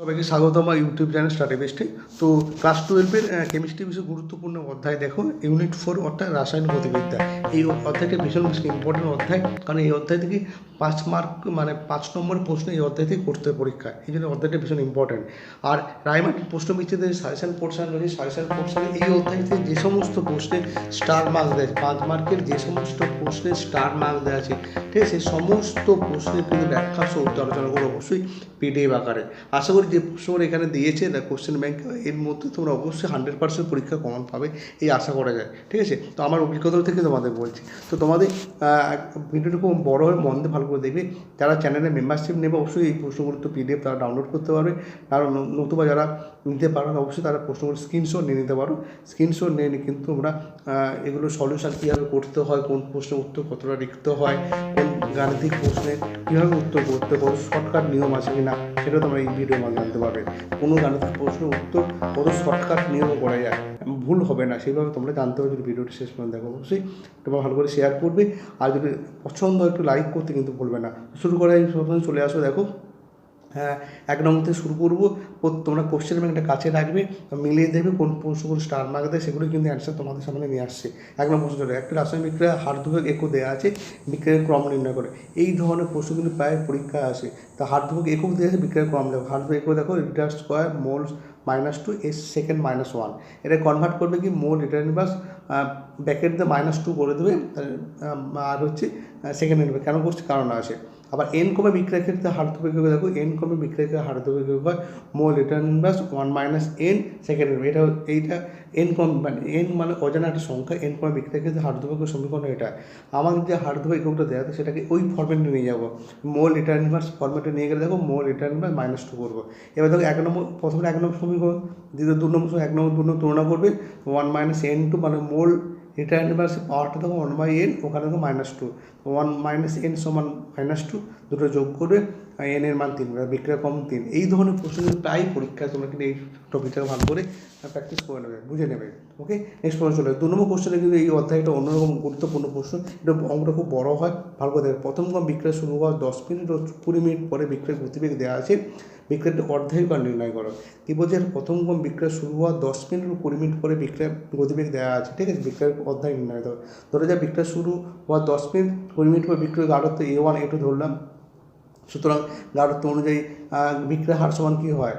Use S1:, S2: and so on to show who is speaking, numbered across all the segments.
S1: সবাইকে স্বাগত আমার ইউটিউব চ্যানেল স্টাডি বেস্টে তো ক্লাস টুয়েলভের কেমিস্ট্রি বিষয়ে গুরুত্বপূর্ণ অধ্যায় দেখো ইউনিট ফোর অর্থাৎ রাসায়নিক গতিবিদ্যা এই অধ্যায়টা ভীষণ ইম্পর্টেন্ট অধ্যায়, কারণ এই অধ্যায় থেকে পাঁচ মার্ক মানে পাঁচ নম্বর প্রশ্ন এই অধ্যায় থেকে করতে পরীক্ষায়। এই জন্য অধ্যায়টা ভীষণ ইম্পর্টেন্ট আর রায়মাটির প্রশ্ন বিচ্ছেদের সাজেশন পোর্শন রয়েছে, সাজেশন পোর্শনে এই অধ্যায় থেকে যে সমস্ত প্রশ্নে স্টার মার্ক দেয়, পাঁচ মার্কের যে সমস্ত প্রশ্নে স্টার মার্ক দেওয়া আছে, ঠিক আছে? সমস্ত প্রশ্নের কিন্তু ব্যাখ্যা সহ আলোচনা করব অবশ্যই পিডিএফ আকারে। আশা করি যে প্রশ্ন এখানে দিয়েছে না কোশ্চেন ব্যাংক এর মধ্যে তোমরা অবশ্যই হান্ড্রেড পার্সেন্ট পরীক্ষা কমন পাবে, এই আশা করা যায়। ঠিক আছে? তো আমার অভিজ্ঞতা থেকে তোমাদের বলছি। তো তোমাদের ভিডিওটা খুব বড় হয়ে মন ভালো করে দেখবে। যারা চ্যানেলে মেম্বারশিপ নেবে, অবশ্যই এই প্রশ্নগুলো তো পিডিএফ তারা ডাউনলোড করতে পারবে। কারণ নতুবা যারা নিতে পারো, অবশ্যই তারা প্রশ্নগুলো স্ক্রিনশট নিয়ে নিতে পারো। স্ক্রিনশট নিয়ে নিয়ে কিন্তু তোমরা এগুলো সলিউশন কীভাবে করতে হয়, কোন প্রশ্নের উত্তর কতটা লিখতে হয়, কোন গাণিতিক প্রশ্নে কীভাবে উত্তর করতে পারো শর্টকাট নিয়ম আছে কি না সেটা তোমরা এই ভিডিওর মাধ্যমে জানতে পারবে। কোনো গাণিতিক প্রশ্নের উত্তর কত শর্টকাট নিয়ম করা যায়। ভুল হবে না, সেইভাবে তোমরা জানতে পারবে যদি ভিডিওটি শেষ পর্যন্ত দেখো। অবশ্যই তোমরা ভালো করে শেয়ার করবে, আর যদি পছন্দ একটু লাইক করতে কিন্তু ভুলবে না। শুরু করে প্রথমে চলে আসো, দেখো। হ্যাঁ এক নম্বর থেকে শুরু করব তোমরা কোশ্চেন ব্যাংকটা কাছে রাখবে, মিলিয়ে দেবে কোন প্রশ্নগুলো স্টার মার্ক দেয় সেগুলো কিন্তু অ্যান্সার তোমাদের সামনে নিয়ে আসছে। এক নম্বর প্রশ্ন একটা রাসায়নিক বিক্রিয়া হার দুভাগ একক দেওয়া আছে বিক্রিয়ার ক্রম নির্ণয় করে। এই ধরনের প্রশ্নগুলি প্রায় পরীক্ষায় আসে। তা হার দুভাগ একক দেওয়া আছে বিক্রিয়ার ক্রম দেখো হার দুভাগ একক দেখো litre square moles minus two s second minus one এটা কনভার্ট করবে কি? মোল লিটার ইনভার্স ব্যাকেট দিয়ে মাইনাস টু করে দেবে আর হচ্ছে সেকেন্ড ইনভার্স কেন করছে? কারণ আছে। আবার এন কমে বিক্রয় ক্ষেত্রে হার্দবে কেউ দেখো এন কমে বিক্রয় ক্ষেত্রে হার্দবে কেউ হয় mole litre inverse one minus n second এটা এইটা এন কম মানে এন মানে অজানা একটা সংখ্যা এন কমে বিক্রয় ক্ষেত্রে হার হার্দবের সমীকরণ এটা। আমার যে হার্দবে এককটা দেওয়া আছে, সেটাকে ওই ফর্মেটে নিয়ে যাব। মোল রিটার্ন ইনভার্স ফর্মেটে নিয়ে গেলে দেখো mole litre inverse minus two করব। এবার দেখো এক নম্বর, প্রথমে এক নম্বর সমীকরণ, দ্বিতীয় দু নম্বর এক নম্বর, দু নম্বর তুলনা করবে ওয়ান মাইনাস এন টু মানে মোল রিটার্ন ইনভার্সের পাওয়ারটা দেখো ওয়ান বাই এন ওখানে দেখো minus two one minus n সমান মাইনাস টু দুটো যোগ করবে এন এর মান তিন বিক্রিয়া কম তিন, এই ধরনের প্রশ্ন প্রায় পরীক্ষায় তোমরা কিন্তু এই টপিকটাকে ভালো করে প্র্যাকটিস করে নেবে, বুঝে নেবে। ওকে নেক্সট প্রশ্ন চলে দু নম্বর কোশ্চেনে কিন্তু এই অধ্যায়টা অন্যরকম গুরুত্বপূর্ণ প্রশ্ন। এটা অঙ্কটা খুব বড় হয়। ভালো করে দেখবে প্রথম কম বিক্রয় শুরু হওয়ার দশ মিনিট ও কুড়ি মিনিট পরে বিক্রয় গতিবেগ দেওয়া আছে। বিক্রয়টা অর্ধায়ুকার নির্ণয় করো। বলছে প্রথম কম বিক্রয় শুরু হওয়ার দশ মিনিট ও কুড়ি মিনিট পরে বিক্রয় গতিবেগ দেওয়া আছে। ঠিক আছে? বিক্রয়ের অধ্যায় নির্ণয় করো। ধরে যা বিক্রয় শুরু হওয়ার দশ মিনিট, কুড়ি মিনিট পরে বিক্রয় গাঢ়ত্ব এ ওয়ান এ টু ধরলাম। সুতরাং গাঢ়ত্ব অনুযায়ী বিক্রয় হার সমান কী হয়?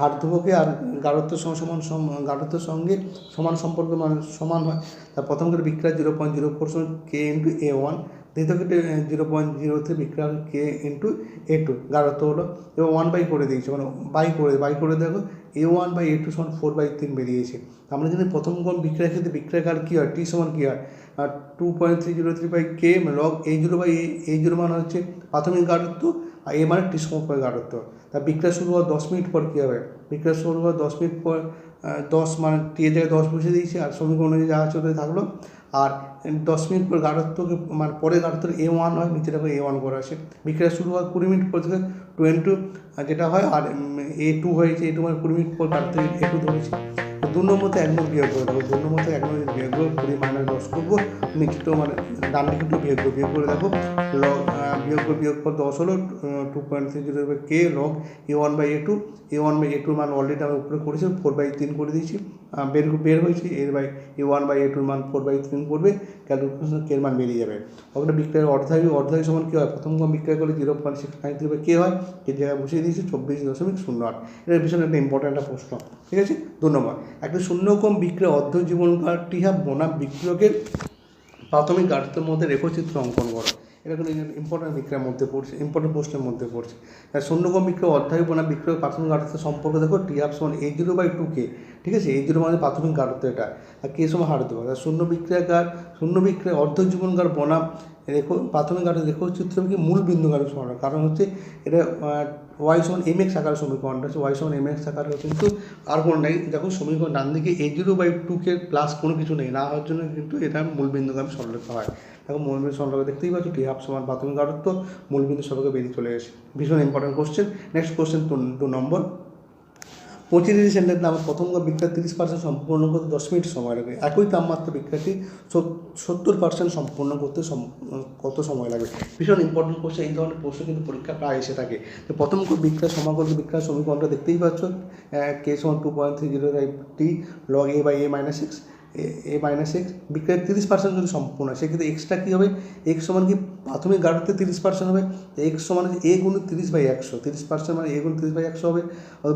S1: হার ধ্রুবকে আর গাঢ়ত্বের সঙ্গে সমান সম- গাঢ়ত্বের সঙ্গে সমান সম্পর্ক মানে সমান হয়। তার প্রথম করে বিক্রয় zero point zero four k into a one দ্বিতীয় জিরো পয়েন্ট জিরো থ্রি বিক্রয় কে ইন্টু এ টু গাঢ়ত্ব হলো। এবং ওয়ান বাই করে দিয়েছে মানে বাই করে বাই করে দেখো a one by a two সমান ফোর বাই তিন বেরিয়েছে। আমরা যদি প্রথম কোন বিক্রয় ক্ষেত্রে বিক্রয় কার কী হয়? টি সমান কী হয়? Two point three zero three by k log এই জিরো বাই এই জিরো মান হচ্ছে প্রাথমিক গাঢ়ত্ব, আর এ মানে টি সময় গাঢ়ত্ব। তা বিক্রয় শুরু হওয়ার দশ মিনিট পর কী হবে? বিক্রয় শুরু হওয়ার দশ মিনিট পর দশ মানে টি এর জায়গায় দশ বসে দিয়েছি, আর সমীকরণ অনুযায়ী যা ওটাই থাকল। আর দশ মিনিট পর গাঢ়ত্বকে মানে পরে গাঢ়ত্ব এ ওয়ান হয়, নিচে দেখো এ ওয়ান করা আছে। বিক্রয় শুরু হয় কুড়ি মিনিট পর থেকে টোয়েন্টু যেটা হয়, আর এ টু হয়েছে এ টু মানে কুড়ি মিনিট পর গাঢ়ত্ব এ টু ধরেছি দু নম্বরতে এক নম্বর বিয়োগ করে দেবো, দু নম্বরতে এক নম্বর বিয়োগ করব, কুড়ি মাইনাস দশ করব নিচে মানে ডান দিকে একটু বিয়োগ করব, বিয়োগ করে দেখো লগ বিয়োগ করে বিয়োগ পর দশ হলো two point three zero k log a one by a two a one by a two মান অলরেডি আমি উপরে করেছি ফোর বাই তিন করে দিয়েছি। বের বের হয়েছে এর by a one by a টুর মান ফোর বাই থ্রি করবে ক্যালকুলেশন কে এর মান বেরিয়ে যাবে। ওখানে বিক্রয়ের অর্ধায়ু অর্ধায়ু সমান কী হয়? প্রথম কম বিক্রয় করলে zero point six nine three by k হয় এর জায়গায় বসিয়ে দিয়েছে চব্বিশ দশমিক শূন্য আট। এর ভীষণ একটা ইম্পর্ট্যান্ট একটা প্রশ্ন, ঠিক আছে? দু নম্বর, একটা শূন্য কম বিক্রয় অর্ধ জীবনকাল টিহা বনাম বিক্রয়কের প্রাথমিক গাঢ়ত্বের মধ্যে রেখচিত্র অঙ্কন করো। এটা কিন্তু ইম্পর্টেন্ট বিক্রয়ের মধ্যে পড়ছে ইম্পর্টেন্ট প্রশ্নের মধ্যে পড়ছে। আর শূন্যকম বিক্রয় অধ্যায় বনাম বিক্রয়, প্রাথমিক গাঠত্বের সম্পর্ক দেখো টি আপ সমান এই জিরো বাই টু কে ঠিক আছে? এই জিরো মানে প্রাথমিক গাঠত্ব এটা। আর কে সময় হার দেবো? আর শূন্য বিক্রয়কার, শূন্য বিক্রয়, অর্ধ জীবনকার বনাম রেখো প্রাথমিক গাঢ় রেখচিত্র কি মূল বিন্দু গাঢ় সমান কারণ হচ্ছে এটা ওয়াই সমান এম এক্স আকারের সমীকরণটা হচ্ছে ওয়াই সমান এম এক্স আকারের, কিন্তু আর কোনো নেই। দেখো, সমীকরণ ডান দিকে a zero by two k plus কোনো কিছু নেই। না হওয়ার জন্য কিন্তু এটা মূলবিন্দুগামী সরলরেখা হয়। দেখো মূলবিন্দু সরলরেখা দেখতেই পাচ্ছ টি হাফ সমান প্রাথমিক গাঢ়ত্ব মূলবিন্দু সরলরেখা বেরিয়ে চলে গেছে ভীষণ ইম্পর্টেন্ট কোশ্চেন নেক্সট কোশ্চেন দু নম্বর পঁচিশ সেন্টের দাম প্রথম বিক্রয় তিরিশ পার্সেন্ট সম্পূর্ণ করতে দশ মিনিট সময় লাগে। একই তাপমাত্রা বিক্রিয়াটি সত্তর পার্সেন্ট সম্পূর্ণ করতে কত সময় লাগে? ভীষণ ইম্পর্টেন্ট কোশ্চেন এই ধরনের প্রশ্ন কিন্তু পরীক্ষা প্রায় এসে থাকে। তো প্রথম বিক্রিয়া সমাকল বিক্রয় সমীকরণটা দেখতেই পাচ্ছ। কে সমান two point three zero five t log a by a minus six a minus x বিক্রিয়ার তিরিশ পার্সেন্ট যদি সম্পূর্ণ হয়, সেক্ষেত্রে এক্সট্রা কী হবে? এক্স সমান কি? প্রাথমিক গাঢ়তে তিরিশ পার্সেন্ট হবে। এক্স সমান এ গুণ তিরিশ বাই একশো। তিরিশ পার্সেন্ট মানে এ গুণ তিরিশ বাই একশো হবে।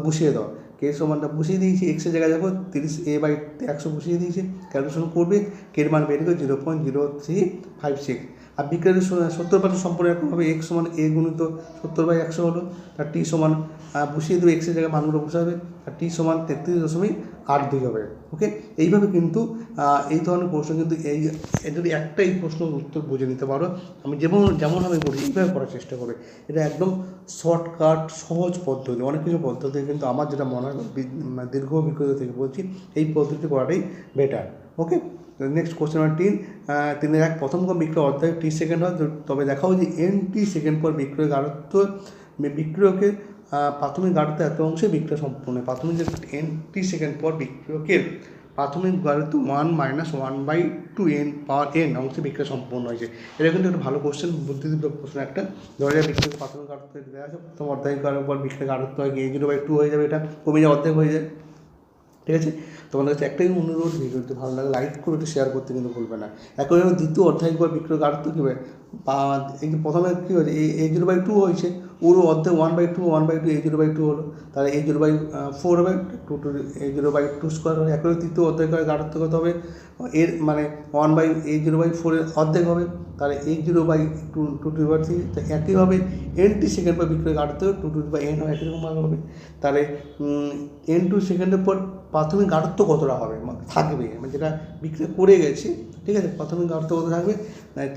S1: বসিয়ে দাও। কে সমানটা বসিয়ে দিয়েছি। এক্সের জায়গায় দেখো, তিরিশ এ বাই একশো বসিয়ে দিয়েছি। ক্যালকুলেশন করবে। কের মান বের করে zero point zero three five six আর বিক্রিয়ার সত্তর পার্সেন্ট সম্পূর্ণ এরকম হবে। এক্স সমান এ গুণিত সত্তর বাই একশো হলো। তার টি সমান বসিয়ে দেবে এক্সের জায়গায় মানগুলো বসাবে। আর টি সমান তেত্রিশ দশমিক আট দুই হবে ওকে এইভাবে কিন্তু এই ধরনের প্রশ্ন কিন্তু এই যদি একটাই প্রশ্ন উত্তর বুঝে নিতে পারো। আমি যেমন যেমনভাবে করি এইভাবে করার চেষ্টা করবে। এটা একদম শর্টকাট সহজ পদ্ধতি। অনেক কিছু পদ্ধতি কিন্তু আমার যেটা মনে হয় মানে দীর্ঘ অভিজ্ঞতা থেকে বলছি এই পদ্ধতি করাটাই better okay next question number তিন তিনের এক প্রথম কোন বিক্রয় অধ্যায় টি সেকেন্ড হয় তবে দেখাও যে এন টি সেকেন্ড পর বিক্রয় গাঢ়ত্ব বিক্রয়কের আহ, প্রাথমিক গাঢ়ত্ব এত অংশে বিক্রয় সম্পূর্ণ প্রাথমিক যে এন টি সেকেন্ড পর বিক্রয়কের প্রাথমিক গাঢ়ত্ব one minus one by two n power n অংশে বিক্রয় সম্পূর্ণ হয়েছে। এটা কিন্তু একটা ভালো কোশ্চেন বুদ্ধিদীপ্ত প্রশ্ন একটা। ধরে যায় বিক্রয় প্রাথমিক গাঢ়ত্ব দেওয়া আছে প্রথম অধ্যায় করার পর বিক্রয় গাঢ়ত্ব হয় এ জিরো বাই টু হয়ে যাবে এটা। কমে যাওয়া অর্ধেক হয়ে যায়। ঠিক আছে? তোমাদের কাছে একটাই অনুরোধ ভিডিওটি ভালো লাগে লাইক করে একটু শেয়ার করতে কিন্তু ভুলবে না। একইভাবে দ্বিতীয় অধ্যায় পর বিক্রয় গাঢ়ত্ব কী হবে? এই যে প্রথমে কী হয়েছে? এ জিরো বাই টু হয়েছে। ওরও অর্ধেক one by two one by two a zero by two হলো। তাহলে এ জিরো বাই ফোর হবে two two a zero by two square হবে। একইভাবে তৃতীয় অধ্যায় করে গাঢ়ত্ব কত হবে? এর মানে one by a zero by ফোরের অর্ধেক হবে। তাহলে a zero by two two two by three তো একইভাবে এন টি সেকেন্ড পর বিক্রয় গাঢ়ত্ব টু টু বাই এন একই রকমভাবে হবে। তাহলে এন টু সেকেন্ডের পর প্রাথমিক গাঢ়ত্ব কতটা হবে? মানে থাকবে। মানে যেটা বিক্রয় করে গেছে, ঠিক আছে? প্রাথমিক গাঢ়ত্ব কত থাকবে?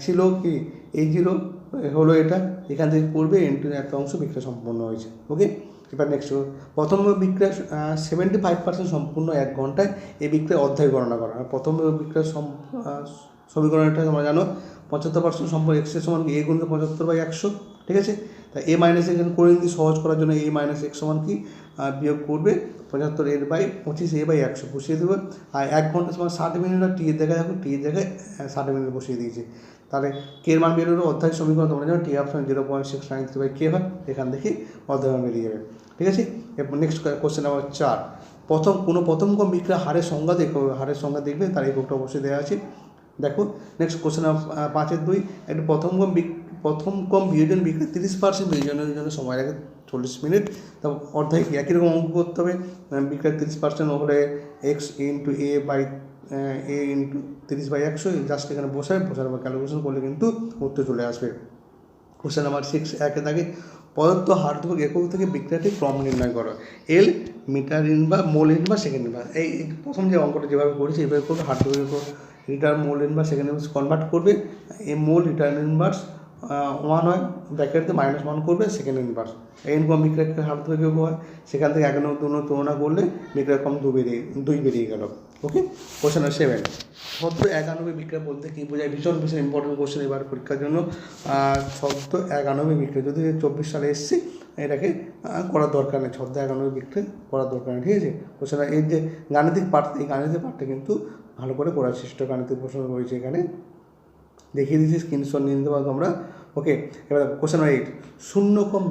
S1: ছিল কি এই জিরো হলো এটা। এখান থেকে পড়বে এন টু একটা অংশ বিক্রয় সম্পন্ন হয়েছে। ওকে এবার নেক্সট প্রথম বিক্রয় সেভেন্টি ফাইভ পার্সেন্ট সম্পূর্ণ এক ঘন্টায় এই বিক্রয় অধ্যায় গণনা করা। প্রথম বিক্রয় সম- সমীকরণটা তোমরা জানো, পঁচাত্তর পার্সেন্ট সম্পর্ক এক্সের সমান এ গুণিত পঁচাত্তর বাই একশো। ঠিক আছে? তা এ মাইনাস এখানে করে নিতে সহজ করার জন্য এ মাইনাস এক্স সমান কি? বিয়োগ করবে পঁচাত্তর এর বাই পঁচিশ এ বাই একশো বসিয়ে দেবে। আর এক ঘণ্টা সময় ষাট মিনিট, আর টি এর জায়গায় দেখো টি এর জায়গায় ষাট মিনিট বসিয়ে দিয়েছে। তাহলে কে মান বেরোলো, অধ্যায় সমীকরণ তোমরা জানো টি option zero point six nine three by k হয়, এখান থেকে অধ্যায় বেরিয়ে যাবে। ঠিক আছে? এরপর নেক্সট কোশ্চেন নাম্বার চার। প্রথম, কোনো প্রথম কম বিক্রয় হারের সংজ্ঞা দেখো, হারের সংজ্ঞা দেখবে, তার এককটা অবশ্যই দেওয়া আছে। দেখো নেক্সট কোশ্চেন পাঁচের দুই একটা প্রথম কম প্রথম কম বিয়োজন বিক্রয় তিরিশ পার্সেন্ট বিয়োজনের জন্য সময় লাগে চল্লিশ মিনিট। তা অর্ধায় একই রকম অঙ্ক করতে হবে বিক্রয় তিরিশ পার্সেন্ট হলে x into a by a into তিরিশ বাই একশো জাস্ট এখানে বসায় বসার পর ক্যালকুলেশন করলে কিন্তু উত্তর চলে আসবে। কোশ্চেন নাম্বার সিক্স একে থাকে পদার্থ হার্ডবোর্ক একক থেকে বিক্রিয়াটি ক্রম নির্ণয় করো। এল মিটার ইন বা মোল ইন বা সেকেন্ড ইন বা। এই প্রথম যে অঙ্কটা যেভাবে করেছি, এভাবে করবে হার্ডবোর্ক লিটার মোল ইন বা সেকেন্ড ইনভার্স কনভার্ট করবে। এই মোল লিটার ইনভার্স ওয়ান হয় ব্র্যাকেটে মাইনাস ওয়ান করবে সেকেন্ড ইনভার্স এন কম বিক্রিয়া হাত থেকে হয়, সেখান থেকে এক নম্বর দু তুলনা করলে বিক্রিয়া কম দু বেরিয়ে, দুই বেরিয়ে গেল। ওকে কোশ্চেন নাম্বার সেভেন শব্দ একানব্বই বিক্রিয়া বলতে কী বোঝায়? ভীষণ ভীষণ ইম্পর্টেন্ট কোশ্চেন এবার পরীক্ষার জন্য। শব্দ একানব্বই বিক্রিয়া যদি চব্বিশ সালে এসছি, এটাকে করার দরকার নেই। শব্দ একানব্বই বিক্রিয়া করার দরকার নেই, ঠিক আছে? কোশ্চেন এই যে, গাণিতিক পার্ট এই গাণিতিক পার্টটা কিন্তু ভালো করে করার চেষ্টা, গাণিতিক প্রশ্ন রয়েছে এখানে। দেখিয়ে দিয়েছি স্ক্রিনশট নিয়ে নিতে পারো তোমরা। ওকে এবার কোশ্চেন এইট শূন্য কম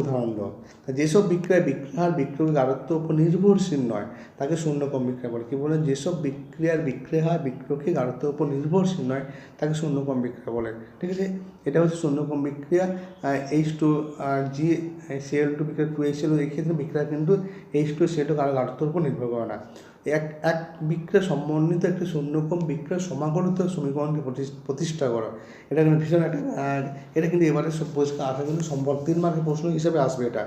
S1: উদাহরণ দাও। যেসব বিক্রিয়া বিক্রিয়ার বিক্রিয়ার গাঢ়ত্বের উপর নির্ভরশীল নয়, তাকে শূন্য কম বিক্রিয়া বলে। কী বলে? যেসব বিক্রিয়ার বিক্রিয়া হয় বিক্রিয়কে গাঢ়ত্বের উপর নির্ভরশীল নয়, তাকে শূন্য কম বিক্রিয়া বলে। ঠিক আছে? এটা হচ্ছে শূন্য কম বিক্রিয়া H two G CL two বিক্রিয়া টু এইচ এল এই ক্ষেত্রে বিক্রিয়া কিন্তু এইচ টু টু কারও গাঢ়ত্বের উপর নির্ভর করে না। এক এক বিক্রিয়া সমন্বিত একটি শূন্যকম বিক্রয় সমাগরিত সমীকরণকে প্রতিষ্ঠা করা। এটা কিন্তু ভীষণ একটা এটা কিন্তু এবারে পরিষ্কার আসা কিন্তু সম্ভব তিন মার্কের প্রশ্ন হিসেবে আসবে এটা।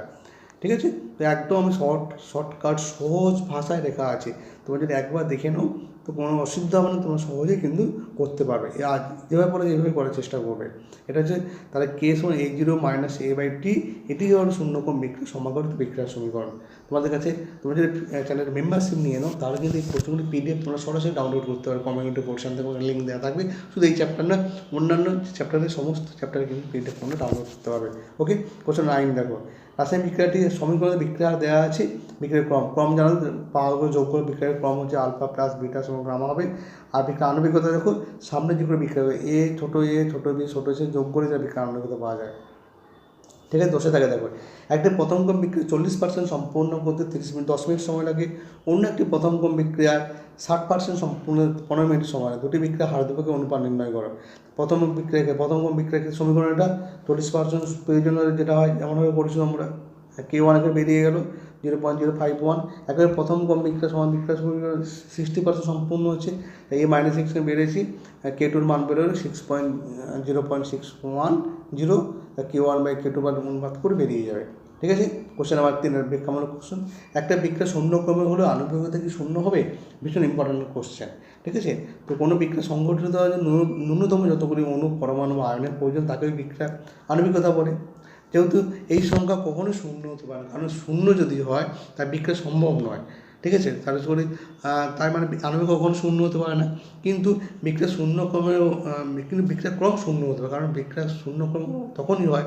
S1: ঠিক আছে? তো একদম শর্ট, শর্টকাট, সহজ ভাষায় লেখা আছে। তোমরা যদি একবার দেখে নাও তো কোনো অসুবিধা হবে না, তোমরা সহজেই কিন্তু করতে পারবে। আজ যেভাবে পরে যেভাবে করার চেষ্টা করবে, এটা হচ্ছে তাহলে কে সমান a zero minus a by t এটি হলো শূন্যকম বিক্রিয়া সমাগরিত বিক্রিয়ার সমীকরণ। তোমাদের কাছে, তোমরা যদি চ্যানেলের মেম্বারশিপ নিয়ে নাও, তাহলে কিন্তু এই প্রশ্নগুলি পিডিএফ তোমরা সরাসরি ডাউনলোড করতে পারো কমিউনিটি পোর্শন থেকে লিঙ্ক দেওয়া থাকবে। শুধু এই চ্যাপ্টার না অন্যান্য চ্যাপ্টারের সমস্ত চ্যাপ্টারে কিন্তু পিডিএফ তোমরা ডাউনলোড করতে পারবে। ওকে কোশ্চেন নাইন দেখো। রাসায়নিক বিক্রিয়াটি সমীকরণে বিক্রিয়া দেওয়া আছে, বিক্রিয়ার ক্রম। ক্রম জানো পাওয়া যোগ করে বিক্রিয়ার ক্রম হচ্ছে আলফা প্লাস বিটা সমান গামা হবে আর বিক্রিয়া আণবিকতা দেখো সামনে যে করে বিক্রিয়া হবে, এ, ছোটো এ, ছোটো বি, ছোটো সে, যোগ করে যা বিক্রিয়া আণবিকতা পাওয়া যায়। ঠিক আছে, দশে থাকে দেখো। একটি প্রথম ক্রম বিক্রিয়া চল্লিশ পার্সেন্ট সম্পূর্ণ করতে তিরিশ মিনিট, দশ মিনিট সময় লাগে। অন্য একটি প্রথম ক্রম বিক্রিয়ার ষাট পার্সেন্ট সম্পূর্ণ পনেরো মিনিট সময় লাগে। দুটি বিক্রিয়া হার দুপক্ষে অনুপাত নির্ণয় করো। প্রথম বিক্রিয়াকে প্রথম ক্রম বিক্রিয়াকে সমীকরণটা চল্লিশ পার্সেন্ট প্রয়োজন যেটা হয় যেমনভাবে করেছিল আমরা। কে ওয়ান একে বেরিয়ে গেল। Zero point zero five one একেবারে প্রথম কম বিক্রিয়া সমান বিক্রিয়া সিক্সটি পার্সেন্ট সম্পূর্ণ হচ্ছে। এই মাইনাস সিক্সে বেড়েছি কে টুর মান বেরোলো six point zero point six one zero k one by k two বার অনুপাত করে বেরিয়ে যাবে। ঠিক আছে? কোশ্চেন আমার তিনের ব্যাখ্যামূলক কোশ্চেন একটা বিক্রিয়া শূন্য ক্রমে হলেও আনুভূমিকতা কি শূন্য হবে? ভীষণ ইম্পর্টেন্ট কোশ্চেন ঠিক আছে? তো কোনো বিক্রিয়া সংগঠিত হওয়ার ন্যূনতম যতগুলি অণু পরমাণু বা আয়নের প্রয়োজন তাকে ওই বিক্রিয়া আণবিকতা বলে। যেহেতু এই সংখ্যা কখনোই শূন্য হতে পারে না। কারণ শূন্য যদি হয়, তার বিক্রিয়া সম্ভব নয়। ঠিক আছে? তার করে তার মানে আণবিক কখনো শূন্য হতে পারে না। কিন্তু বিক্রিয়া শূন্য ক্রমেও কিন্তু বিক্রিয়া ক্রম শূন্য হতে পারে। কারণ বিক্রিয়া শূন্য ক্রম তখনই হয়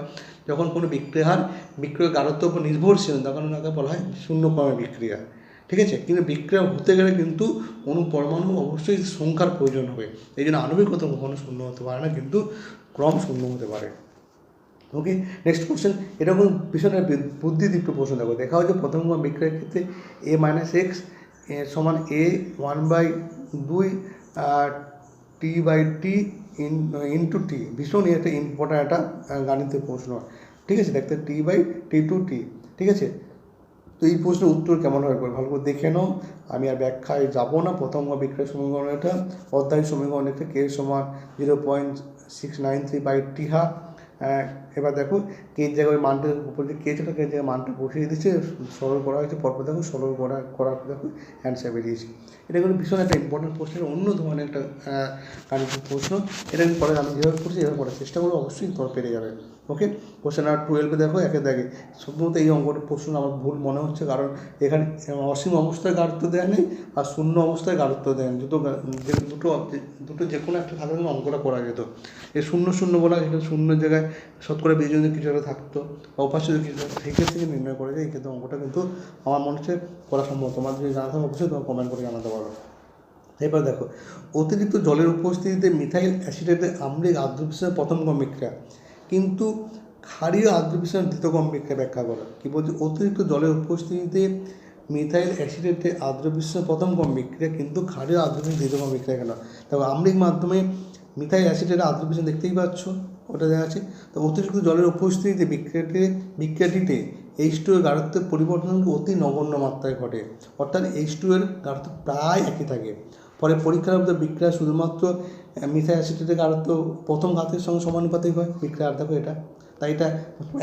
S1: যখন কোনো বিক্রিয়ার বিক্রিয়ার গাঢ়ত্বের উপর নির্ভরশীল তখন তাকে বলা হয় শূন্য ক্রমের বিক্রিয়া। ঠিক আছে? কিন্তু বিক্রিয়া হতে গেলে কিন্তু কোনো পরমাণু অবশ্যই সংখ্যার প্রয়োজন হবে। এই জন্য আণবিকতা কখনো শূন্য হতে পারে না, কিন্তু ক্রম শূন্য হতে পারে। ওকে নেক্সট কোশ্চেন এরকম ভীষণ একটা বুদ্ধিদীপ্ত প্রশ্ন দেখো। দেখা হচ্ছে প্রথম বিক্রয়ের ক্ষেত্রে এ মাইনাস এক্স সমান এ ওয়ান বাই দুই t by t in into t ভীষণ একটা ইম্পর্ট্যান্ট একটা গাণিতিক প্রশ্ন। ঠিক আছে? দেখতে টি বাই টি টু টি ঠিক আছে? তো এই প্রশ্নের উত্তর কেমন হবে ভালো করে দেখে নাও। আমি আর ব্যাখ্যায় যাব না। প্রথম বিক্রয় সমীকরণ এটা। অধ্যায় সমীকরণ একটা কে সমান zero point six nine three by t half. এবার দেখো কে জায়গায় মানটা উপর দিয়ে কে ছিল কে জায়গায় মানটা বসিয়ে দিচ্ছে সরল করা হয়েছে, পরপর দেখো সরল করা, করার পর দেখো অ্যান্সার বেরিয়েছে। এটা কিন্তু ভীষণ একটা ইম্পর্টেন্ট প্রশ্ন অন্য ধরনের একটা গাণিতিক প্রশ্ন। এটা পরে আমি যেভাবে করছি, এভাবে করার চেষ্টা করব, অবশ্যই তোর পেরে যাবে। ওকে কোশ্চেন আর টুয়েলভে দেখো, একে দেখে। শুধুমাত্র এই অঙ্কটা প্রশ্ন আমার ভুল মনে হচ্ছে, কারণ এখানে অসীম অবস্থায় গাঢ়ত্ব দেওয়া নেই আর শূন্য অবস্থায় গাঢ়ত্ব দেয়। দুটো দুটো দুটো যে কোনো একটা সাধারণ অঙ্কটা করা যেত। এই শূন্য শূন্য বলা এখানে শূন্যের জায়গায় শতকরা বিজনের কিছু একটা থাকতো, বা উপাস্য কিছু একটা সেক্ষেত্রে থেকে নির্ণয় করে যায়, এই ক্ষেত্রে অঙ্কটা কিন্তু আমার মনে হচ্ছে করা সম্ভব। তোমার যদি জানা থাকে, অবশ্যই তোমার কমেন্ট করে জানাতে পারো। এবার দেখো, অতিরিক্ত জলের উপস্থিতিতে মিথাইল অ্যাসিডেটের আম্লিক আদ্রবিশ্লেষণ প্রথম ক্রম বিক্রিয়া কিন্তু ক্ষারীয় ক্রম বিক্রিয়া ব্যাখ্যা করা। কী বলছে? অতিরিক্ত জলের উপস্থিতিতে মিথাইল অ্যাসিডেটের আদ্রবিশ্লেষণ প্রথম কম বিক্রিয়া কিন্তু ক্ষারীয় আদ্রবিশ্লেষণ দ্বিতীয় ক্রম বিক্রিয়া কেন? দেখো আম্লিক মাধ্যমে মিথাইল অ্যাসিডের আদ্রবিশ্লেষণ দেখতেই পাচ্ছ, ওটা দেখা যাচ্ছে। তো অতিরিক্ত জলের উপস্থিতিতে বিক্রিয়াটিতে বিক্রিয়াটিতে এইচ টু এর গাঢ়ত্বের পরিবর্তন অতি নগণ্য মাত্রায় ঘটে। অর্থাৎ এইচ টু এর গাঢ়ত্ব প্রায় একই থাকে। ফলে পরীক্ষারব্দ বিক্রিয়া শুধুমাত্র মিথাইল আর গাঢ়ত্ব প্রথম ঘাতের সঙ্গে সমানুপাতিক হয়, বিক্রিয়া দেখো এটা। তাই এটা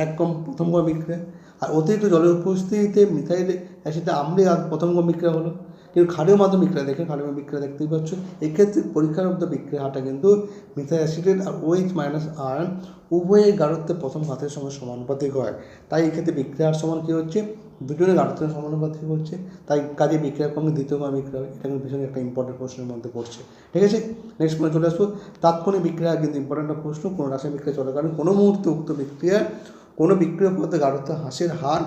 S1: এক কম প্রথম কম বিক্রিয়া। আর অতিরিক্ত জলের উপস্থিতিতে মিথাইল অ্যাসিডে আমলে প্রথম কম বিক্রিয়া হলো। কিন্তু ক্ষারীয় মাধ্যমে বিক্রিয়া দেখে ক্ষারীয় বিক্রিয়া দেখতেই পাচ্ছ এক্ষেত্রে পরীক্ষারব্দ বিক্রিয়া হারটা কিন্তু মিথাইল অ্যাসিডেট আর ওএইচ মাইনাস আর উভয়ের গাঢ়ত্বের প্রথম ঘাতের সঙ্গে সমানুপাতিক হয়। তাই এক্ষেত্রে বিক্রিয়ার সমান কী হচ্ছে? দুজনের গাঢ়ত্বের সমানুপাতিক হচ্ছে। তাই কাজে বিক্রিয়া কমে, দ্বিতীয় ক্রমে বিক্রিয়া এটা কিন্তু ভীষণ একটা ইম্পর্টেন্ট প্রশ্নের মধ্যে পড়ছে। ঠিক আছে? নেক্সট পয়েন্ট চলে আসব। তাৎক্ষণিক বিক্রিয়া কিন্তু ইম্পর্টেন্ট প্রশ্ন। কোনো রাসায়নিক বিক্রিয়া কারণ কোনো মুহূর্তে উক্ত বিক্রিয়া কোনো বিক্রিয়া পদার্থে গাঢ়ত্ব হ্রাসের হার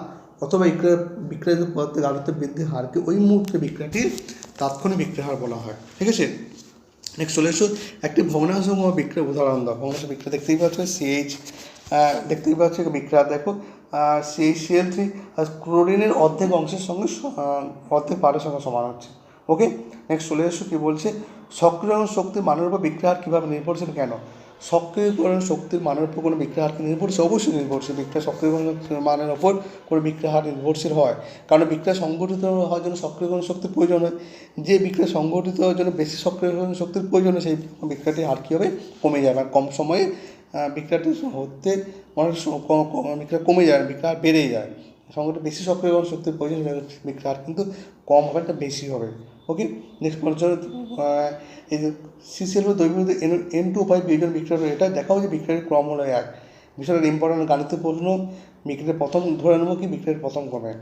S1: অথবা বিক্রিয়া বিক্রিয়াত পদার্থে গাঢ়ত্ব বৃদ্ধির হারকে ওই মুহূর্তে বিক্রিয়াটির তাৎক্ষণিক বিক্রিয়া হার বলা হয়। ঠিক আছে? নেক্সট চলে এসো। একটি ভগ্নাংশ বিক্রয় উদাহরণ দাও। ভগ্নাংশ বিক্রিয়া দেখতেই পাচ্ছ সিএইচ দেখতেই পাচ্ছ, বিক্রিয়া দেখো। সিএইচ সিএল থ্রি ক্লোরিনের অর্ধেক অংশের সঙ্গে অর্ধেক পারের সঙ্গে সমান হচ্ছে। ওকে নেক্সট চলে এসো, কী বলছে? সক্রিয় শক্তির মানের উপর বিক্রিয়া হার কীভাবে নির্ভরশীল? কেন? সক্রিয়করণ শক্তির মানের উপর কোনো বিক্রিয়া হার কি নির্ভরশীল? অবশ্যই নির্ভরশীল। বিক্রিয়া সক্রিয়করণ মানের উপর কোনো বিক্রিয়া হার নির্ভরশীল হয়। কারণ বিক্রিয়া সংগঠিত হওয়ার জন্য সক্রিয়করণ শক্তির প্রয়োজন হয়। যে বিক্রিয়া সংগঠিত হওয়ার জন্য বেশি সক্রিয়করণ শক্তির প্রয়োজন হয়, সেই বিক্রিয়াটির হার কী হবে? কমে যাবে আর কম সময়ে বিক্রিয়াটি হতে অনেক বিক্রিয়া কমে যায়, বিক্রিয়া বেড়ে যায়। সংগঠন বেশি সক্রিয়করণ শক্তির প্রয়োজন বিক্রিয়া হার কিন্তু কম হবে একটা বেশি হবে। ওকে নেক্সট যে সিসিএল দৈবিক এন এন টু ফাইভ বিজন বিক্রিয়া এটা দেখাও যে বিক্রিয়ার ক্রম হলো এক। বিষয়টা ইম্পর্টেন্ট গাণিত প্রশ্ন বিক্রিয়ার প্রথম, ধরে নেব কি বিক্রিয়ার প্রথম ক্রমে।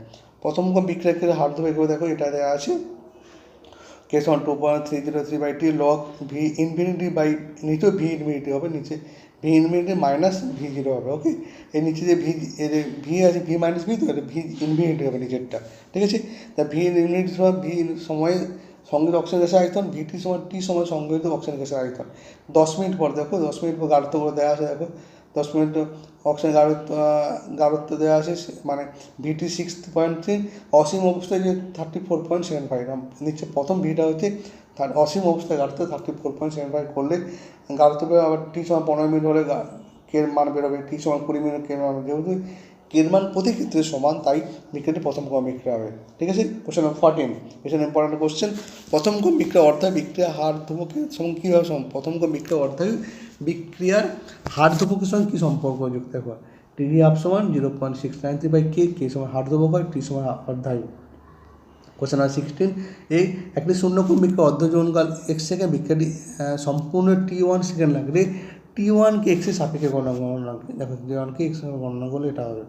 S1: প্রথম ক্রম বিক্রিয়াকে হার ধরে এগুলো দেখো এটা দেওয়া আছে। Case one two point three zero three by t log v infinity by নিচে ভি ইনফিনিটি হবে, নিচে ইনফিনিটি মাইনাস ভি জিরো হবে ওকে এর নিচে যে ভি এর ভি আছে ভি মাইনাস ভি তো এটা ভি ইনফিনিটি হবে নিচেরটা, ঠিক আছে? তা ভি ইনফিনিটি সময় ভি সময়ে সংগৃহীত অক্সিজেন গ্যাসের আয়তন ভিটি সময় টি সময় সংগৃহীত অক্সিজেন গ্যাসের আয়তন। দশ মিনিট পর দেখো, দশ মিনিট পর গাঢ়ত্বগুলো দেওয়া আছে, দেখো? দশ মিনিট অক্সিজেন গাঢ়ত্ব গাঢ়ত্ব দেওয়া আছে মানে ভিটি সিক্স পয়েন্ট থ্রি অসীম অবস্থায় যে thirty four point seven five নিচ্ছে প্রথম ভিটা হচ্ছে তার অসীম অবস্থায় গাঢ়ত্ব thirty four point seven five করলে গাঢ়ত্ব বেরোবে আবার টি সময় পনেরো মিনিট হলে কের মান বেরোবে টি সময় কুড়ি মিনিট কের মান। যেহেতু কের মান প্রতি ক্ষেত্রে সমান, তাই বিক্রিয়াটি প্রথম ক্রম বিক্রিয়া হবে। ঠিক আছে? কোশ্চেন নম্বর ফোরটিন এখানে ইম্পর্টেন্ট কোশ্চেন প্রথম ক্রম বিক্রিয়া অর্থাৎ বিক্রিয়া হার ধ্রুবকের সঙ্গে কীভাবে প্রথম ক্রম বিক্রিয়া অর্থাৎ বিক্রিয়ার হার ধ্রুবকের সঙ্গে কী সম্পর্ক যুক্ত হয়? টি হাফ সমান zero point six nine three by k k সমান হার ধ্রুবক হয় টি সমান অর্ধায়ু। কোশ্চেন নাম্বার সিক্সটিন এই একটি শূন্যক্রম বিক্রিয়া অর্ধজীবনকাল এক্স সেকেন্ড বিক্রিয়াটি আহ, সম্পূর্ণ টি ওয়ান সেকেন্ড লাগলে টি ওয়ানকে এক্সের সাপেক্ষে গণনা গণনা দেখো টি ওয়ানকে এক্স গণনা করলে এটা হবে।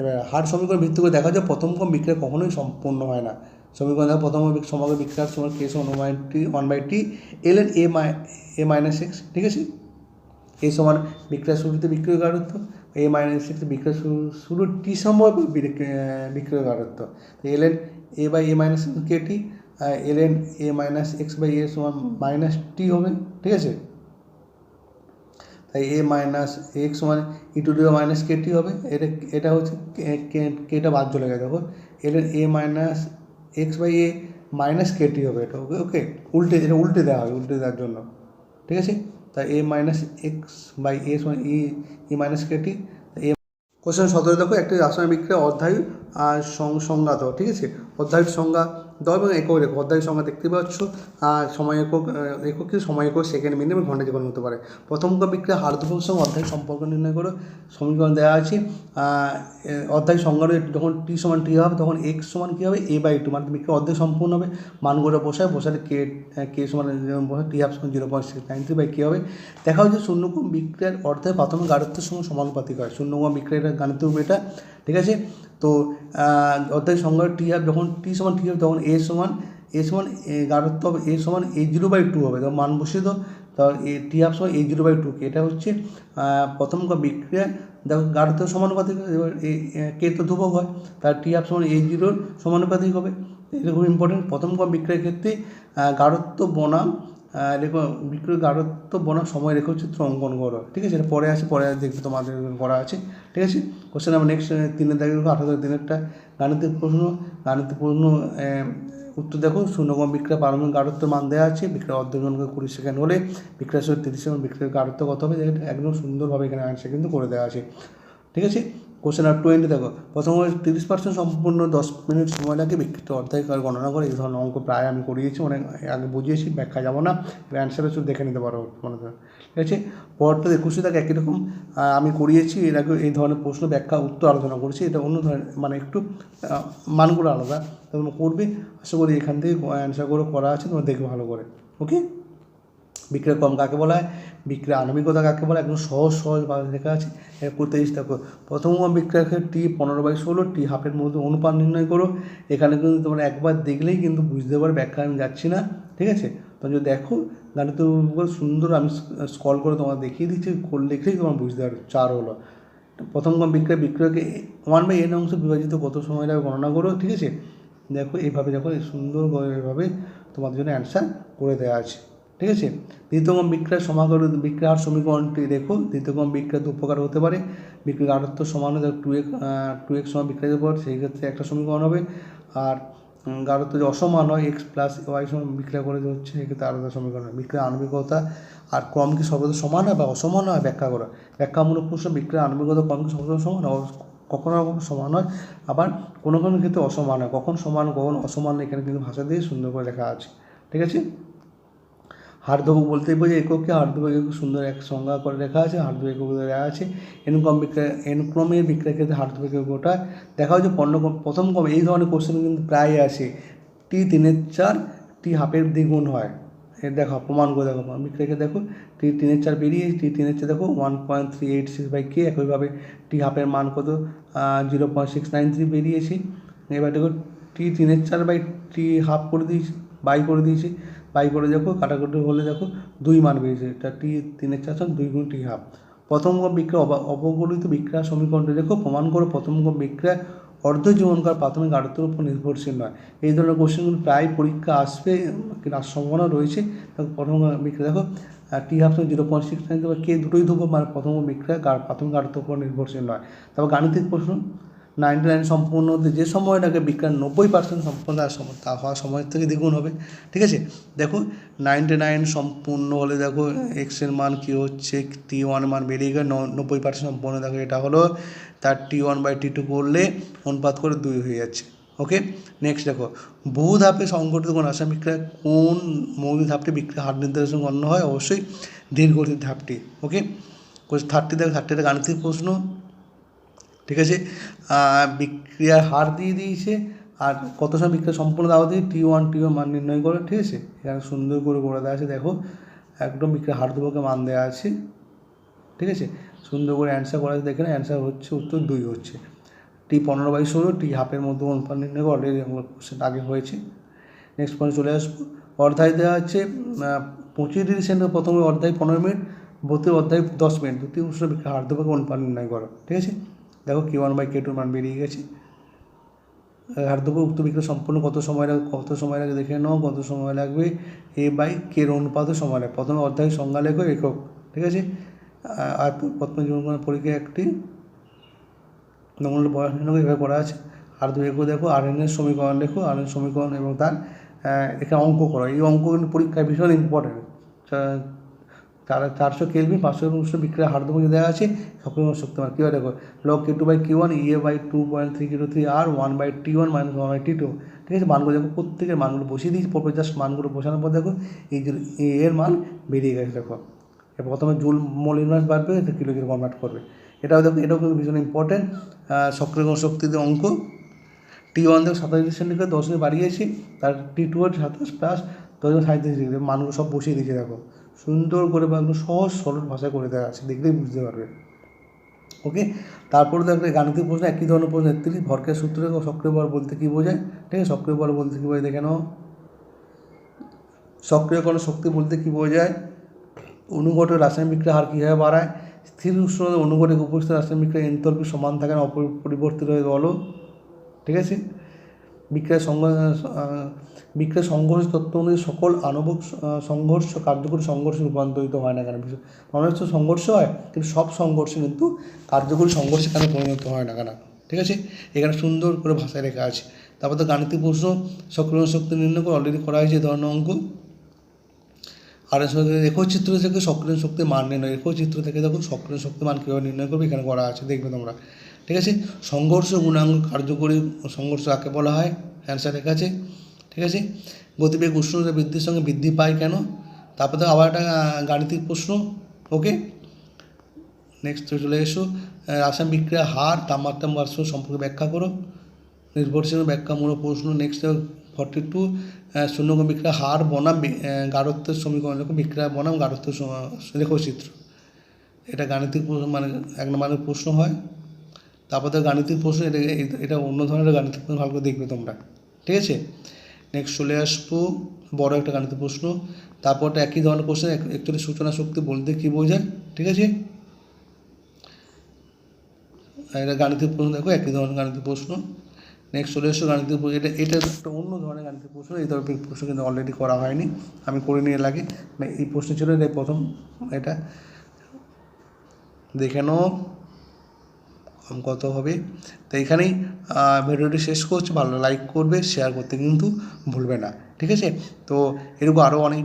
S1: এবার হার সমীকরণ ভিত্তি করে দেখা যায় প্রথম ক্রম বিক্রিয়া কখনোই সম্পূর্ণ হয় না। সমীকরণ দেখো প্রথম সমগ্র বিক্রিয়ার সময় কে সমান one t one by t L N a my A minus x ঠিক আছে? এই সমান বিক্রিয়া শুরুতে বিক্রিয় গাঢ়ত্ব এ মাইনাস সিক্স বিক্রিয়া শুরু শুরু টি সময় বিক্রিয় গাঢ়ত্ব L N a by a minus k t L N a minus x by a সমান মাইনাস টি হবে, ঠিক আছে? তাই এ মাইনাস এক্স সমান e to the minus k t হবে, এটা এটা হচ্ছে কেটা বাদ চলে গেছে, দেখো। L N a minus x by a minus k t হবে এটা ওকে ওকে উল্টে, এটা উল্টে দেওয়া হবে, উল্টে দেওয়ার জন্য, ঠিক আছে? তাই A minus X by A সমান E E minus KT a question সতেরো দেখো, একটি রাসায়নিক বিক্রিয়া অধ্যায় আর সং- সংজ্ঞা দাও, ঠিক আছে? অধ্যায়ের সংজ্ঞা দাও এবং একক রেখো। অধ্যায়ের সংজ্ঞা দেখতে পাচ্ছ সময় একক একক কি? সময় একক সেকেন্ড মিনিট এবং ঘণ্টা জীবন হতে পারে। প্রথম বিক্রিয়া হার্দভোগ সঙ্গে অধ্যায় সম্পর্ক নির্ণয় করো। সমীকরণ দেওয়া আছে অধ্যায় সংজ্ঞা যখন টি সমান টি হবে, তখন এক্স সমান কী হবে? এ বাই টু মানে বিক্রিয়া অর্ধেক সম্পূর্ণ হবে? মানগুলো বসায়, বসালে কে কে সমান বসায় টি হাফ সমান zero point six nine three by কী হবে। দেখা হচ্ছে শূন্যকোণ বিক্রিয়ার অর্ধেক প্রাথমিক গাঢ়ত্বের সঙ্গে সমানুপাতিক হয়। শূন্যকোণ বিক্রিয়ার গাণিত রূপ এটা, ঠিক আছে? তো অর্ধেক সংজ্ঞা টি হাফ যখন টি সমান টি তখন এ সমান এ সমান গাঢ়ত্ব হবে এ সমান এ জিরো বাই টু হবে। তখন মান বসিয়ে দাও। তাহলে এ টি হাফ সমান a zero by two k. এটা হচ্ছে প্রথম বিক্রিয়া। দেখো গাঢ়ত্ব সমানুপাতিক এবার কে তো ধ্রুবক হয়। তার টি হাফ সমান এ জিরোর সমানুপাতিক হবে। এটা খুব ইম্পর্টেন্ট প্রথম বিক্রিয়ার ক্ষেত্রে গাঢ়ত্ব বনাম রেখো বিক্রয় গাঢ়ত্ব বনাম সময় রেখাচিত্র অঙ্কন করো ঠিক আছে? এটা পরে আছে পরে দেখবে তোমাদের করা আছে। ঠিক আছে? কোশ্চেন আমরা নেক্সট তিনের দাগে দেখো, আঠারো দিনেরটা গাণিতিক প্রশ্ন। গাণিতিক প্রশ্ন উত্তর দেখো শূন্যকম বিক্রয় পারমাণবিক গাঢ়ত্ব মান দেওয়া আছে। বিক্রিয়া অর্ধজনকে কুড়ি সেকেন্ড হলে বিক্রিয়া তিরিশ সেকেন্ড বিক্রিয়ার গাঢ়ত্ব কত হবে? একদম সুন্দরভাবে এখানে অ্যান্সার কিন্তু করে দেওয়া আছে। ঠিক আছে? কোশ্চেন আর টোয়েন্টি দেখো। প্রথমে তিরিশ পার্সেন্ট সম্পূর্ণ দশ মিনিট সময় লাগে বিকৃত অর্ধায় গণনা করে। এই ধরনের অঙ্ক প্রায় আমি করিয়েছি অনেক আগে বুঝিয়েছি, ব্যাখ্যা যাব না। অ্যান্সারও শুধু দেখে নিতে পারো মনে ঠিক আছে? পরটা একুশে থাকে একই রকম। আমি করিয়েছি, এর আগে এই ধরনের প্রশ্ন, ব্যাখ্যা, উত্তর আলোচনা করেছি। এটা অন্য ধরনের মানে একটু মানগুলো আলাদা। তোমরা করবে। আশা করি এখান থেকে অ্যান্সারগুলো করা আছে, তোমরা দেখবে ভালো করে। ওকে বিক্রিয়া কম কাকে বলা হয়? বিক্রয় আণবিকতা কাকে বলা একদম সহজ সহজ ভাবে লেখা আছে। করতে চেষ্টা করো। প্রথম বিক্রিয়া টি পনেরো বাই ষোলো, টি হাফের মধ্যে অনুপাত নির্ণয় করো। এখানে কিন্তু তোমরা একবার দেখলেই কিন্তু বুঝতে পারবে, ব্যাখ্যা আমি যাচ্ছি না। ঠিক আছে? তো যদি দেখো গাণিত সুন্দর আমি স্কল করে তোমার দেখিয়ে দিচ্ছি করলে দেখলেই তোমার বুঝতে পারবে, চার হলো। প্রথম কম বিক্রয়, বিক্রয়কে ওয়ান বাই এন অংশ বিভাজিত কত সময় লাগে গণনা করো, ঠিক আছে? দেখো, এইভাবে দেখো এই সুন্দর এভাবে তোমাদের জন্য অ্যান্সার করে দেওয়া আছে। ঠিক আছে? দ্বিতীয়কম বিক্রয় সমাকর বিক্রিয়ার সমীকরণটি দেখো দ্বিতীয়কম বিক্রিয়া দু প্রকার হতে পারে। বিক্রিয়া গাঢ়ত্ব সমান টু এক টু এক্স সমান বিক্রিয়ার উপর সেই ক্ষেত্রে একটা সমীকরণ হবে। আর গাঢ়ত্ব যদি অসমান হয় এক্স প্লাস ওয়াই সমান বিক্রয় করে যে হচ্ছে সেক্ষেত্রে আলাদা সমীকরণ বিক্রিয়া আণবিকতা আর ক্রম কি সর্বদা সমান হয় বা অসমান হয়? ব্যাখ্যা করা। ব্যাখ্যামূলক প্রশ্ন, বিক্রয় আণবিকতা ক্রম কি সর্বদা সমান কখনো কখনো সমান হয়। আবার কোনো কোনো ক্ষেত্রে অসমান হয়। কখন সমান, কখন অসমান, এখানে কিন্তু ভাষা দিয়ে সুন্দর করে লেখা আছে। ঠিক আছে? হার্দভোগ বলতে বোঝে এককে হার্দভোগ একক সুন্দর এক সংজ্ঞা করে লেখা আছে হার্দভোগ একক দেওয়া আছে। এনক্রম বিক্রয়, এনক্রমের বিক্রয় ক্ষেত্রে হার্দভোগ এককটা দেখা হচ্ছে পণ্য প্রথম কম এই ধরনের কোশ্চেন কিন্তু প্রায় আসে। টি তিনের চার টি হাফের দ্বিগুণ হয়। দেখো, প্রমাণ করে দেখো বিক্রয়কে দেখো টি তিনের চার বেরিয়ে টি তিনের চার দেখো one point three eight six by k একইভাবে টি হাফের মান কত? Zero point six nine three বেরিয়েছি। এবার দেখো টি তিনের চার বাই টি হাফ করে দিয়েছি বাই করে দিয়েছি। বাই করে দেখো, কাটাকুটি হলে দেখো দুই মান বেরিয়েছে এটা টি তিনের চার দুই গুণ টি হাফ। প্রথম বিক্রিয়া অবা- অবগলিত বিক্রিয়া সমীকরণটা দেখো, প্রমাণ করো প্রথম বিক্রিয়া অর্ধ জীবনকাল প্রাথমিক আড়তের উপর নির্ভরশীল নয়। এই ধরনের কোশ্চেনগুলো প্রায় পরীক্ষা আসবে কিন্তু আসার সম্ভাবনা রয়েছে। প্রথম বিক্রিয়া দেখো t half zero point six nine k দুটোই দেবো মানে প্রথম বিক্রিয়া প্রাথমিক আড়তের উপর নির্ভরশীল নয়। তারপর গাণিতিক প্রশ্ন নাইনটি নাইন সম্পূর্ণ হতে যে সময়টাকে বিজ্ঞান নব্বই পার্সেন্ট সম্পূর্ণ তার সময়, তা হওয়ার সময় থেকে দ্বিগুণ হবে। ঠিক আছে? দেখো, নাইনটি নাইন সম্পূর্ণ হলে দেখো এক্সের মান কী হচ্ছে? টি ওয়ান মান বেরিয়ে গেলে নব্বই পার্সেন্ট সম্পূর্ণ দেখো, এটা হলো তার t one by t two করলে অনুপাত করে দুই হয়ে যাচ্ছে। ওকে নেক্সট দেখো, বহু ধাপে সংগঠিত কোন রাসায়নিক বিক্রিয়া কোন মৌলিক ধাপটি বিক্রিয়া হার নির্দেশন গণ্য হয়? অবশ্যই দীর্ঘতির ধাপটি। ওকে থার্টি দেখো থার্টিটা গাণিতিক প্রশ্ন। ঠিক আছে? বিক্রিয়ার হার দিয়ে দিয়েছে আর কত সময় বিক্রিয়া সম্পূর্ণ দেওয়া দিয়ে টি ওয়ান টি মান নির্ণয় করে ঠিক আছে? এখানে সুন্দর করে করে দেওয়া আছে দেখো একদম বিক্রিয়ার হার দুটোকে মান দেওয়া আছে ঠিক আছে? সুন্দর করে অ্যান্সার করা আছে দেখে না অ্যান্সার হচ্ছে উত্তর দুই হচ্ছে। টি পনেরো বাই ষোলো টি হাফের মধ্যে অনুপাত নির্ণয় করে অলরেডি কোশ্চেন আগে হয়েছে। নেক্সট পয়েন্ট চলে আসব। অধ্যায় দেওয়া আহ, পঁচিশ ডিগ্রি প্রথমে অধ্যায় পনেরো মিনিট ভর্তি অধ্যায় দশ মিনিট দ্বিতীয় উৎস বিক্রিয়া হার দুটোকে অনুপাত নির্ণয় করো ঠিক আছে? দেখো কে ওয়ান বাই কে টুর মান বেরিয়ে গেছে। হার্দব উক্ত বিক্রিয়া সম্পূর্ণ কত সময় লাগবে কত সময় লাগবে দেখে নাও, কত সময় লাগবে এ বাই কের অনুপাত সময় লাগবে প্রথমে অধ্যায় সংজ্ঞা লেখো, একক, ঠিক আছে? আর প্রথমে জীবন পরীক্ষা একটি বয়স এভাবে করা আছে। আর দু একো দেখো আর এর সমীকরণ লেখো আর এর সমীকরণ এবং তার এখানে অঙ্ক করো। এই অঙ্ক পরীক্ষায় ভীষণ ইম্পর্টেন্ট চারশো কেলভি, পাঁচশো উনিশশো বিক্রিয়া হার দেবো দেওয়া আছে সক্রিয় শক্তিমান কী হয় দেখো log k two by q one EA by two point three zero three R one by t one minus one by t two ঠিক আছে? মানগুলো দেখো, প্রত্যেকের মানগুলো বসিয়ে দিয়েছি, পরপর জাস্ট মানগুলো বসানোর পর দেখো, এই এর মান বেরিয়ে গেছে, দেখো। এবার প্রথমে জুল মোল ইনভার্স বাড়বে এটা কিলোকে কনভার্ট করবে। এটাও দেখো, এটাও কিন্তু ভীষণ ইম্পর্টেন্ট সক্রিয় শক্তিতে অঙ্ক। টি ওয়ান দেখো সাতাশ ডিগ্রি সেন্টিগ্রেড দশ বাড়িয়েছি, তার টি টু এর সাতাশ প্লাস দশ সাঁত্রিশ ডিগ্রি, মানগুলো সব বসিয়ে দিয়েছে, দেখো। সুন্দর করে বা একদম সহজ সরল ভাষায় করে দেওয়া আছে দেখলেই বুঝতে পারবে ওকে তারপরে দেখবে গাণিতিক প্রশ্ন একই ধরনের প্রশ্ন একত্রিশ ভরকের সূত্রে সক্রিয় বল বলতে কী বোঝায়? ঠিক আছে সক্রিয় বল বলতে কী বোঝায়? দেখে নাও। সক্রিয়করণ শক্তি বলতে কী বোঝায়? অনুঘটক রাসায়নিক বিক্রিয়া হার কীভাবে বাড়ায়? স্থির উষ্ণতা অনুঘটক উপস্থিত রাসায়নিক বিক্রিয়া এনথলপি সমান থাকে না অপরিবর্তিত হয়ে বলো। ঠিক আছে? বিক্রিয়া সংঘ আহ, বিক্রিয়া সংঘর্ষ তত্ত্ব অনুযায়ী সকল আণবিক সংঘর্ষ, কার্যকরী সংঘর্ষে রূপান্তরিত হয় না কেন? মনে হচ্ছে সংঘর্ষ হয়, কিন্তু সব সংঘর্ষ কিন্তু কার্যকরী সংঘর্ষে কেন পরিণত হয় না কেন? ঠিক আছে? এখানে সুন্দর করে ভাষায় লেখা আছে। তারপর তো গাণিতিক প্রশ্ন, সক্রিয় শক্তি নির্ণয় করে অলরেডি করা হয়েছে ধরনের অঙ্ক। আর রেখো চিত্র থেকে সক্রিয় শক্তির মান নির্ণয় রেখো চিত্র থেকে দেখো সক্রিয় শক্তির মান কীভাবে নির্ণয় করবে এখানে করা আছে, দেখবে তোমরা। ঠিক আছে? সংঘর্ষ গুণাঙ্গ কার্যকরী সংঘর্ষ কাকে বলা হয়? অ্যান্সার লেখা আছে। ঠিক আছে? গতিবেগ উষ্ণতা বৃদ্ধির সঙ্গে বৃদ্ধি পায় কেন? তারপর তো আবার একটা গাণিতিক প্রশ্ন ওকে নেক্সট চলে এসো। রাসায়নিক বিক্রিয়া হার, তাপমাত্রা বার্ষ সম্পর্কে ব্যাখ্যা করো। নির্ভরশীল ব্যাখ্যামূলক প্রশ্ন। নেক্সট ফর্টি টু শূন্যকোণ বিক্রিয়া হার, বনাম গাঢ়ত্বের সমীকরণ লেখো। বিক্রিয়া বনাম, গাঢ়ত্বের সম- লেখো চিত্র। এটা গাণিতিক মানে এক নম্বরের প্রশ্ন হয়। তারপর তো গাণিতিক প্রশ্ন এটা- এটা অন্য ধরনের গাণিতিক প্রশ্ন, ভালো করে দেখবে তোমরা। ঠিক আছে? নেক্সট চলে আসব। বড় একটা গাণিতিক প্রশ্ন। তারপরটা একই ধরনের প্রশ্ন একচুয়ালি সূচনা শক্তি বলতে কী বোঝায়? ঠিক আছে? এটা গাণিতিক প্রশ্ন, দেখো একই ধরনের গাণিতিক প্রশ্ন। নেক্সট চলে এসো গাণিতিক প্রশ্ন। এটা এটা একটা অন্য ধরনের গাণিতিক প্রশ্ন। এই ধরনের প্রশ্ন কিন্তু অলরেডি করা হয়নি। আমি করে নিয়ে লাগে। এই প্রশ্ন ছিল এটা প্রথম। এটা দেখে নাও। কত হবে? তো এখানেই ভিডিওটি শেষ করছি। ভালো লাইক করবে শেয়ার করতে কিন্তু ভুলবে না। ঠিক আছে? তো এরকম আরও অনেক